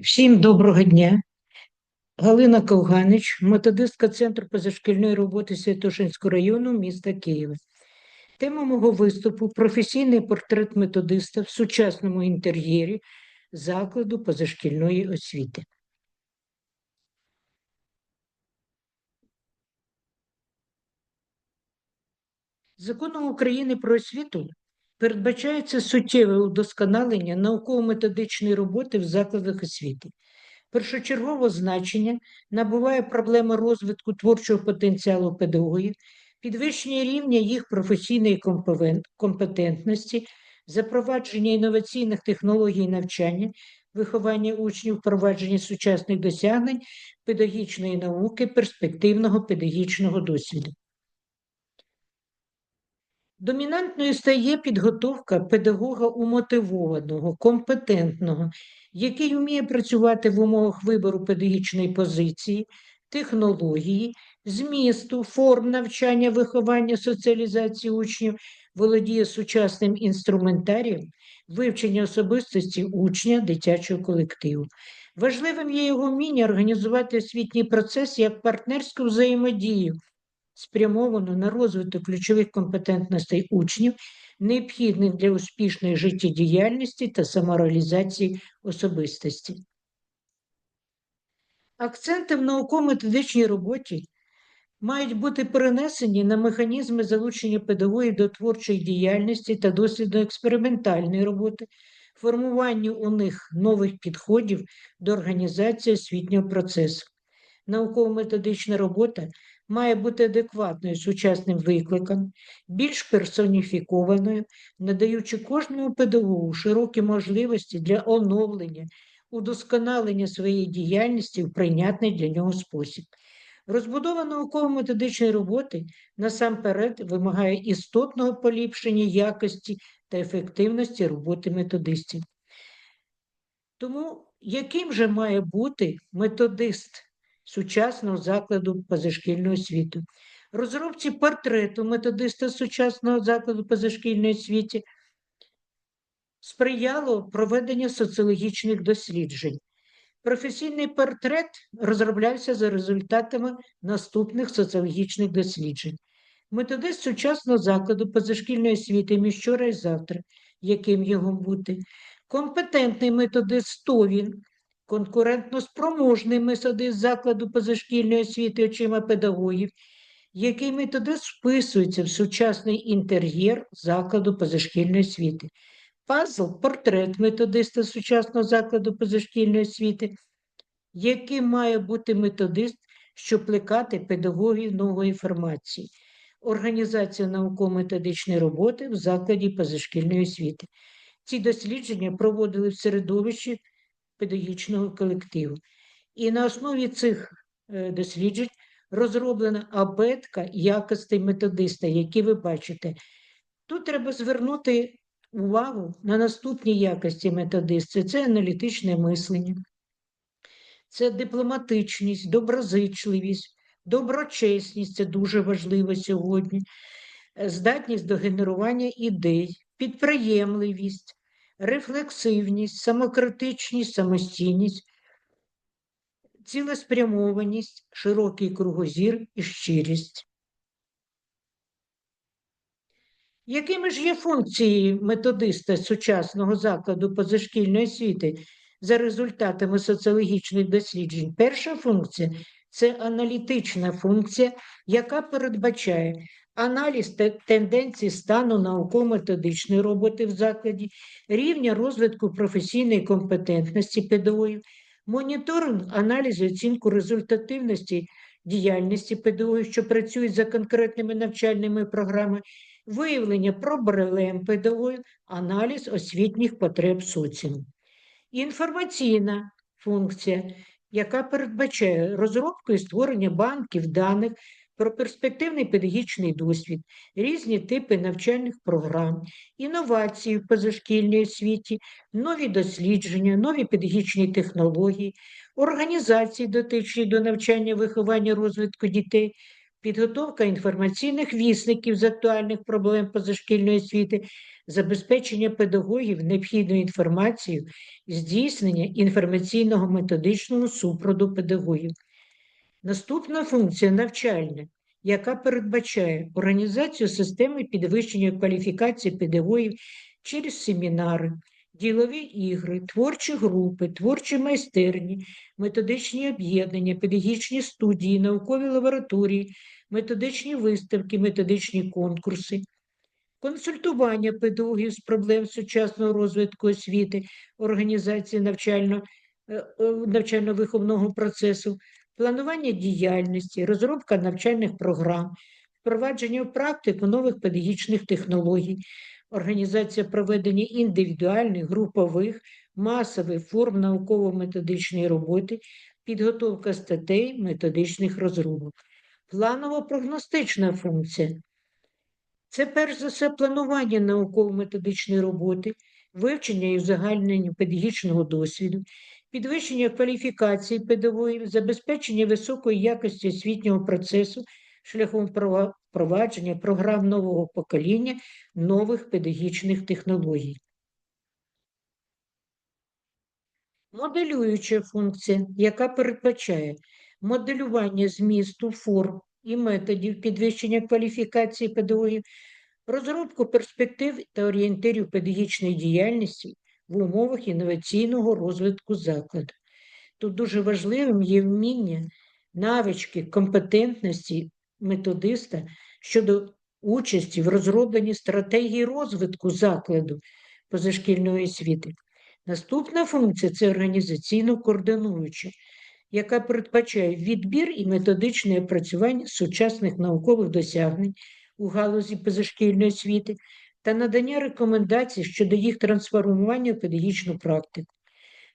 Всім доброго дня. Галина Ковганич, методистка Центру позашкільної роботи Святошинського району міста Києва. Тема мого виступу професійний портрет методиста в сучасному інтер'єрі закладу позашкільної освіти. Законом України про освіту передбачається суттєве удосконалення науково-методичної роботи в закладах освіти. Першочергове значення набуває проблема розвитку творчого потенціалу педагогів, підвищення рівня їх професійної компетентності, запровадження інноваційних технологій навчання, виховання учнів, впровадження сучасних досягнень педагогічної науки, перспективного педагогічного досвіду. Домінантною стає підготовка педагога умотивованого, компетентного, який вміє працювати в умовах вибору педагогічної позиції, технології, змісту, форм навчання, виховання, соціалізації учнів, володіє сучасним інструментарієм, вивчення особистості учня дитячого колективу. Важливим є його вміння організувати освітній процес як партнерську взаємодію спрямовано на розвиток ключових компетентностей учнів, необхідних для успішної життєдіяльності та самореалізації особистості. Акценти в науково-методичній роботі мають бути перенесені на механізми залучення педагогів до творчої діяльності та дослідно-експериментальної роботи, формуванню у них нових підходів до організації освітнього процесу. Науково-методична робота має бути адекватною сучасним викликам, більш персоніфікованою, надаючи кожному педагогу широкі можливості для оновлення, удосконалення своєї діяльності в прийнятний для нього спосіб. Розбудова науково-методичної роботи насамперед вимагає істотного поліпшення якості та ефективності роботи методистів. Тому яким же має бути методист сучасного закладу позашкільної освіти? Розробці портрету методиста сучасного закладу позашкільної освіти сприяло проведення соціологічних досліджень. Професійний портрет розроблявся за результатами наступних соціологічних досліджень. Методист сучасного закладу позашкільної освіти між і завтра, яким його бути, компетентний методист хто він, конкурентно методист закладу позашкільної освіти очима педагогів, який методист вписується в сучасний інтер'єр закладу позашкільної освіти. Пазл портрет методиста сучасного закладу позашкільної освіти, яким має бути методист, щоб плекати педагогів нової формації, організація науково-методичної роботи в закладі позашкільної освіти. Ці дослідження проводили в середовищі педагогічного колективу. І на основі цих е, досліджень розроблена абетка якостей методиста, які ви бачите. Тут треба звернути увагу на наступні якості методиста. Це аналітичне мислення, це дипломатичність, доброзичливість, доброчесність це дуже важливо сьогодні, е, здатність до генерування ідей, підприємливість, рефлексивність, самокритичність, самостійність, цілеспрямованість, широкий кругозір і щирість. Якими ж є функції методиста сучасного закладу позашкільної освіти за результатами соціологічних досліджень? Перша функція це аналітична функція, яка передбачає аналіз те- тенденцій стану науково-методичної роботи в закладі, рівня розвитку професійної компетентності педагогів, моніторинг, аналіз і оцінку результативності діяльності педагогів, що працюють за конкретними навчальними програмами, виявлення проблем педагогів, аналіз освітніх потреб соціуму. Інформаційна функція, яка передбачає розробку і створення банків даних про перспективний педагогічний досвід, різні типи навчальних програм, інновації в позашкільній освіті, нові дослідження, нові педагогічні технології, організації, дотичні до навчання, виховання, розвитку дітей, підготовка інформаційних вісників з актуальних проблем позашкільної освіти, забезпечення педагогів необхідною інформацією, здійснення інформаційного методичного супроводу педагогів. Наступна функція навчальна, яка передбачає організацію системи підвищення кваліфікації педагогів через семінари, ділові ігри, творчі групи, творчі майстерні, методичні об'єднання, педагогічні студії, наукові лабораторії, методичні виставки, методичні конкурси, консультування педагогів з проблем сучасного розвитку освіти, організації навчально, е, е, навчально-виховного процесу, планування діяльності, розробка навчальних програм, впровадження в практику нових педагогічних технологій, організація проведення індивідуальних, групових, масових форм науково-методичної роботи, підготовка статей методичних розробок. Планово-прогностична функція. Це перш за все планування науково-методичної роботи, вивчення і узагальнення педагогічного досвіду, підвищення кваліфікації педагогів, забезпечення високої якості освітнього процесу шляхом прова- впровадження програм нового покоління нових педагогічних технологій. Моделююча функція, яка передбачає моделювання змісту, форм і методів підвищення кваліфікації педагогів, розробку перспектив та орієнтирів педагогічної діяльності в умовах інноваційного розвитку закладу. Тут дуже важливим є вміння, навички, компетентності методиста щодо участі в розробленні стратегії розвитку закладу позашкільної освіти. Наступна функція це організаційно координуюча, яка передбачає відбір і методичне опрацювання сучасних наукових досягнень у галузі позашкільної освіти та надання рекомендацій щодо їх трансформування в педагогічну практику.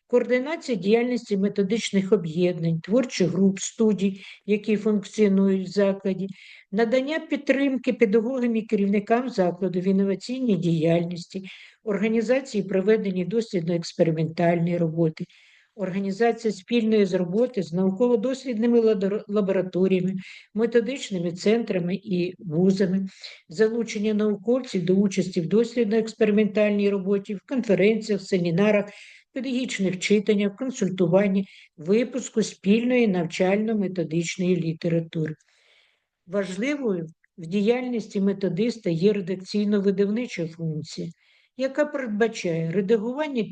Координація діяльності методичних об'єднань, творчих груп, студій, які функціонують в закладі, надання підтримки педагогам і керівникам закладу в інноваційній діяльності, організації проведення дослідно-експериментальної роботи, організація спільної роботи з науково-дослідними лабораторіями, методичними центрами і вузами, залучення науковців до участі в дослідно-експериментальній роботі, в конференціях, семінарах, педагогічних читаннях, консультуванні, випуску спільної навчально-методичної літератури. Важливою в діяльності методиста є редакційно-видавнича функція, яка передбачає редагування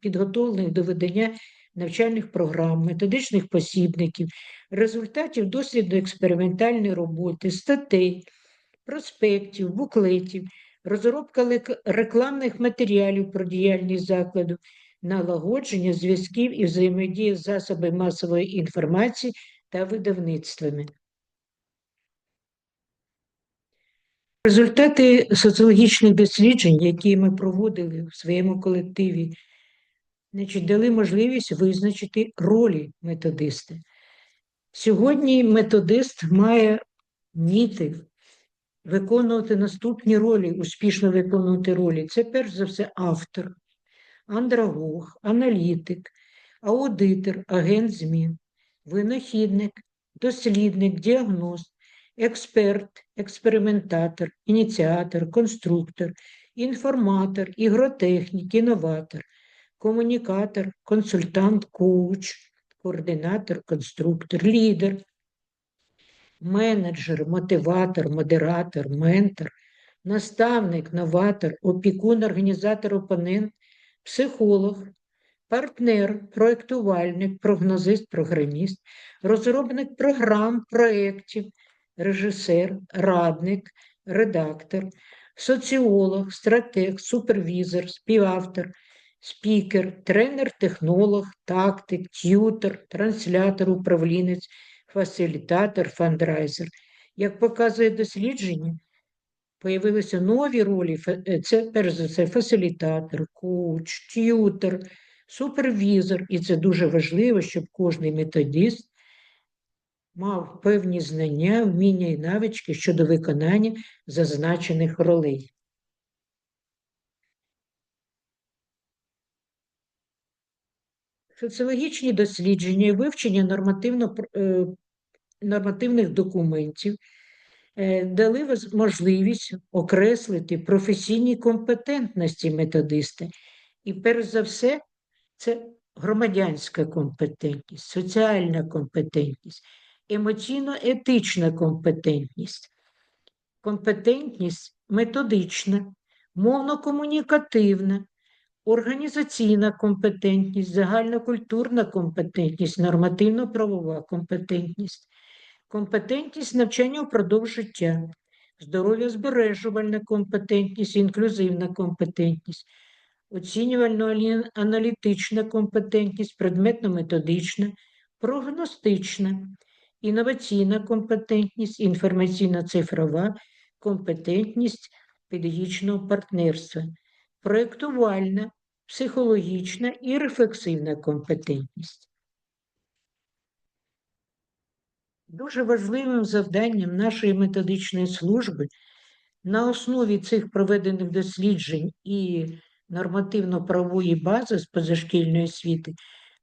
підготовлених до видання навчальних програм, методичних посібників, результатів дослідно-експериментальної роботи, статей, проспектів, буклетів, розробка рекламних матеріалів про діяльність закладу, налагодження зв'язків і взаємодії з засобами масової інформації та видавництвами. Результати соціологічних досліджень, які ми проводили в своєму колективі, значить, дали можливість визначити ролі методиста. Сьогодні методист має вміти виконувати наступні ролі, успішно виконувати ролі. Це перш за все автор, андрагог, аналітик, аудитор, агент змін, винахідник, дослідник, діагност, експерт, експериментатор, ініціатор, конструктор, інформатор, ігротехнік, інноватор, комунікатор, консультант, коуч, координатор, конструктор, лідер, менеджер, мотиватор, модератор, ментор, наставник, новатор, опікун, організатор, опонент, психолог, партнер, проєктувальник, прогнозист, програміст, розробник програм, проєктів, режисер, радник, редактор, соціолог, стратег, супервізор, співавтор, спікер, тренер-технолог, тактик, т'ютер, транслятор, управлінець, фасилітатор, фандрайзер. Як показує дослідження, появилися нові ролі. е, Це перш за все фасилітатор, коуч, т'ютер, супервізор. І це дуже важливо, щоб кожний методист мав певні знання, вміння і навички щодо виконання зазначених ролей. Соціологічні дослідження і вивчення нормативно е, нормативних документів е, дали можливість окреслити професійні компетентності методиста. І перш за все, це громадянська компетентність, соціальна компетентність, емоційно-етична компетентність, компетентність методична, мовно-комунікативна, організаційна компетентність, загальнокультурна компетентність, нормативно-правова компетентність, компетентність навчання впродовж життя, здоров'я збережувальна компетентність, інклюзивна компетентність, оцінювально-аналітична компетентність, предметно-методична, прогностична, інноваційна компетентність, інформаційно-цифрова компетентність педагогічного партнерства, проєктувальна, психологічна і рефлексивна компетентність. Дуже важливим завданням нашої методичної служби на основі цих проведених досліджень і нормативно-правової бази з позашкільної освіти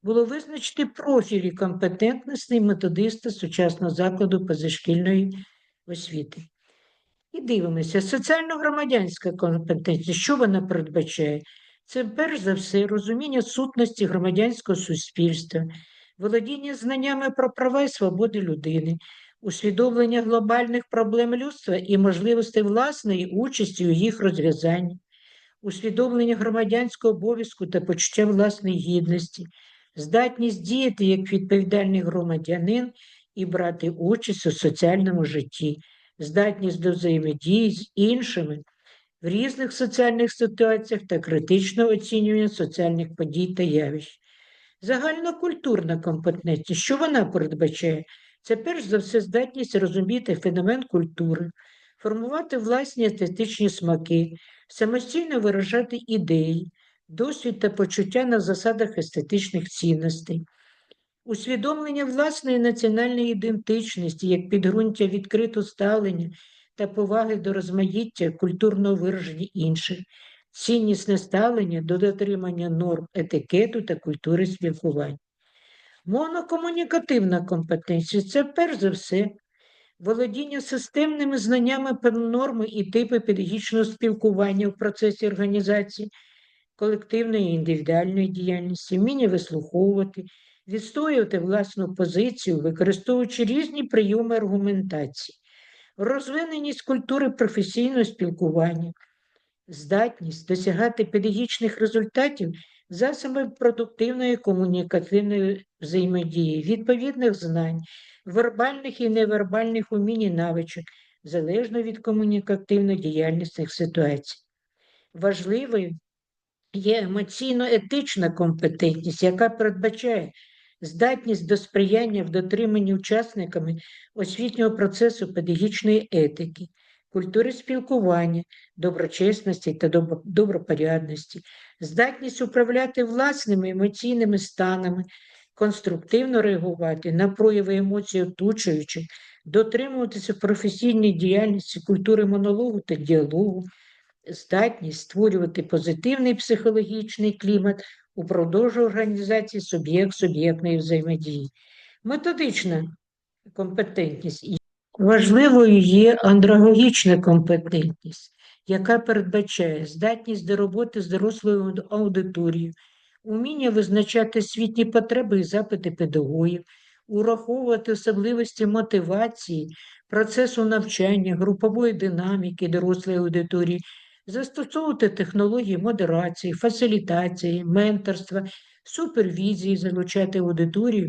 було визначити профілі компетентностей методиста сучасного закладу позашкільної освіти. І дивимося, соціально-громадянська компетенція, що вона передбачає? Це перш за все розуміння сутності громадянського суспільства, володіння знаннями про права і свободи людини, усвідомлення глобальних проблем людства і можливостей власної участі у їх розв'язанні, усвідомлення громадянського обов'язку та почуття власної гідності, здатність діяти як відповідальний громадянин і брати участь у соціальному житті, здатність до взаємодії з іншими в різних соціальних ситуаціях та критичного оцінювання соціальних подій та явищ. Загальнокультурна компетентність, що вона передбачає? Це перш за все здатність розуміти феномен культури, формувати власні естетичні смаки, самостійно виражати ідеї, досвід та почуття на засадах естетичних цінностей, усвідомлення власної національної ідентичності як підґрунтя відкритого ставлення та поваги до розмаїття культурного вираження інших, ціннісне ставлення до дотримання норм етикету та культури спілкування. Монокомунікативна компетенція це перш за все володіння системними знаннями норми і типи педагогічного спілкування в процесі організації колективної індивідуальної діяльності, вміння вислуховувати, відстоювати власну позицію, використовуючи різні прийоми аргументації, розвиненість культури професійного спілкування, здатність досягати педагогічних результатів засоби продуктивної комунікативної взаємодії, відповідних знань, вербальних і невербальних умінь і навичок, залежно від комунікативно-діяльнісних ситуацій. Важливою є емоційно-етична компетентність, яка передбачає здатність до сприяння в дотриманні учасниками освітнього процесу педагогічної етики, культури спілкування, доброчесності та добропорядності, здатність управляти власними емоційними станами, конструктивно реагувати на прояви емоцій оточуючих, дотримуватися в професійній діяльності культури монологу та діалогу, здатність створювати позитивний психологічний клімат упродовж організації суб'єкт-суб'єктної взаємодії. Методична компетентність важливою є андрогогічна компетентність, яка передбачає здатність до роботи з дорослою аудиторією, уміння визначати освітні потреби і запити педагогів, ураховувати особливості мотивації, процесу навчання, групової динаміки дорослої аудиторії, застосовувати технології модерації, фасилітації, менторства, супервізії, залучати аудиторію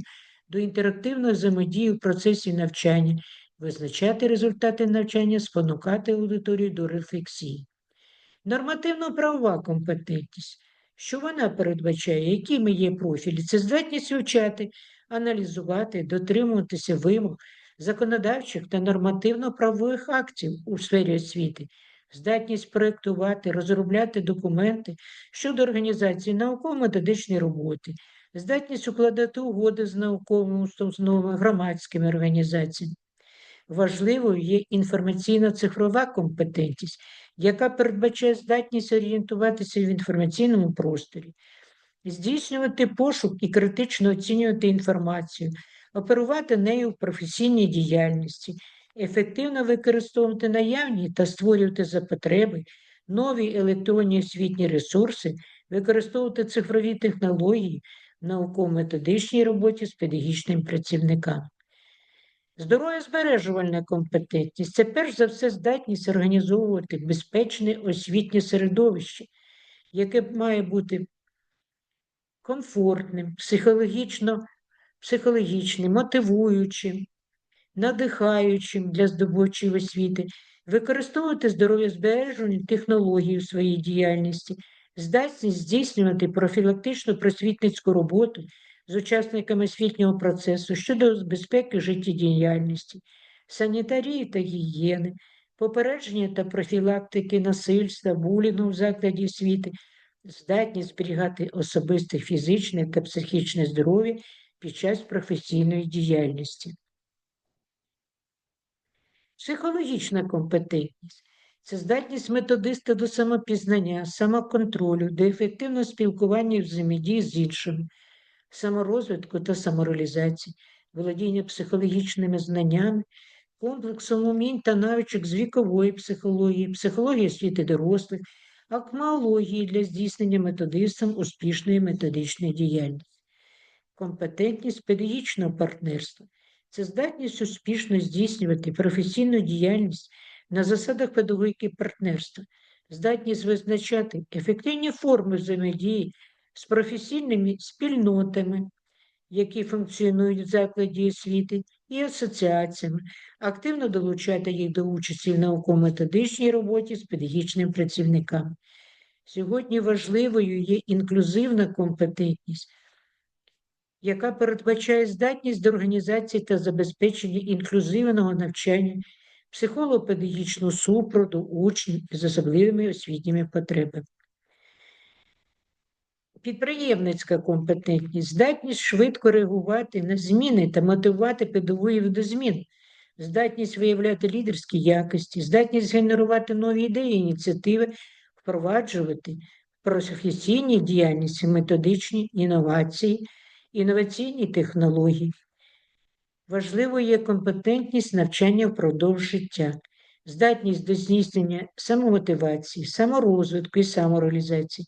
до інтерактивної взаємодії в процесі навчання, визначати результати навчання, спонукати аудиторію до рефлексії. Нормативно-правова компетентність. Що вона передбачає? Якими є профілі? Це здатність вивчати, аналізувати, дотримуватися вимог законодавчих та нормативно-правових актів у сфері освіти, здатність проєктувати, розробляти документи щодо організації науково-методичної роботи, здатність укладати угоди з науковими установами, громадськими організаціями. Важливою є інформаційно-цифрова компетентність, яка передбачає здатність орієнтуватися в інформаційному просторі, здійснювати пошук і критично оцінювати інформацію, оперувати нею в професійній діяльності, ефективно використовувати наявні та створювати за потреби нові електронні освітні ресурси, використовувати цифрові технології в науково-методичній роботі з педагогічними працівниками. Здорова збережувальна компетентність це перш за все здатність організовувати безпечне освітнє середовище, яке має бути комфортним, психологічно, психологічним, мотивуючим, надихаючим для здобувачів освіти, використовувати здоров'язбережувальні технології у своїй діяльності, здатність здійснювати профілактичну просвітницьку роботу з учасниками освітнього процесу щодо безпеки життєдіяльності, санітарії та гігієни, попередження та профілактики насильства, булінгу в закладі освіти, здатність зберігати особисте фізичне та психічне здоров'я під час професійної діяльності. Психологічна компетентність. Це здатність методиста до самопізнання, самоконтролю, до ефективного спілкування і взаємодії з іншими, саморозвитку та самореалізації, володіння психологічними знаннями, комплексом умінь та навичок з вікової психології, психології освіти дорослих, акмеології для здійснення методистом успішної методичної діяльності, компетентність педагогічного партнерства це здатність успішно здійснювати професійну діяльність на засадах педагогіки партнерства, здатність визначати ефективні форми взаємодії з професійними спільнотами, які функціонують в закладі освіти, і асоціаціями, активно долучати їх до участі в науково-методичній роботі з педагогічними працівниками. Сьогодні важливою є інклюзивна компетентність, яка передбачає здатність до організації та забезпечення інклюзивного навчання, психолого-педагогічного супроводу учнів з особливими освітніми потребами. Підприємницька компетентність, здатність швидко реагувати на зміни та мотивувати педагогів до змін, здатність виявляти лідерські якості, здатність генерувати нові ідеї, ініціативи, впроваджувати в професійній діяльності методичні інновації, інноваційні технології. Важливою є компетентність навчання впродовж життя, здатність до здійснення самомотивації, саморозвитку і самореалізації,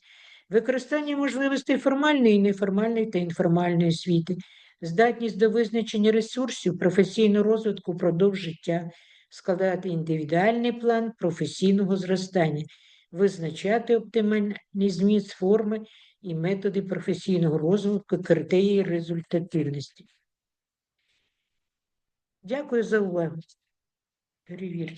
використання можливостей формальної, неформальної та інформальної освіти, здатність до визначення ресурсів професійного розвитку впродовж життя, складати індивідуальний план професійного зростання, визначати оптимальний зміст форми і методи професійного розвитку, критерії результативності. Дякую за увагу. Перевірте.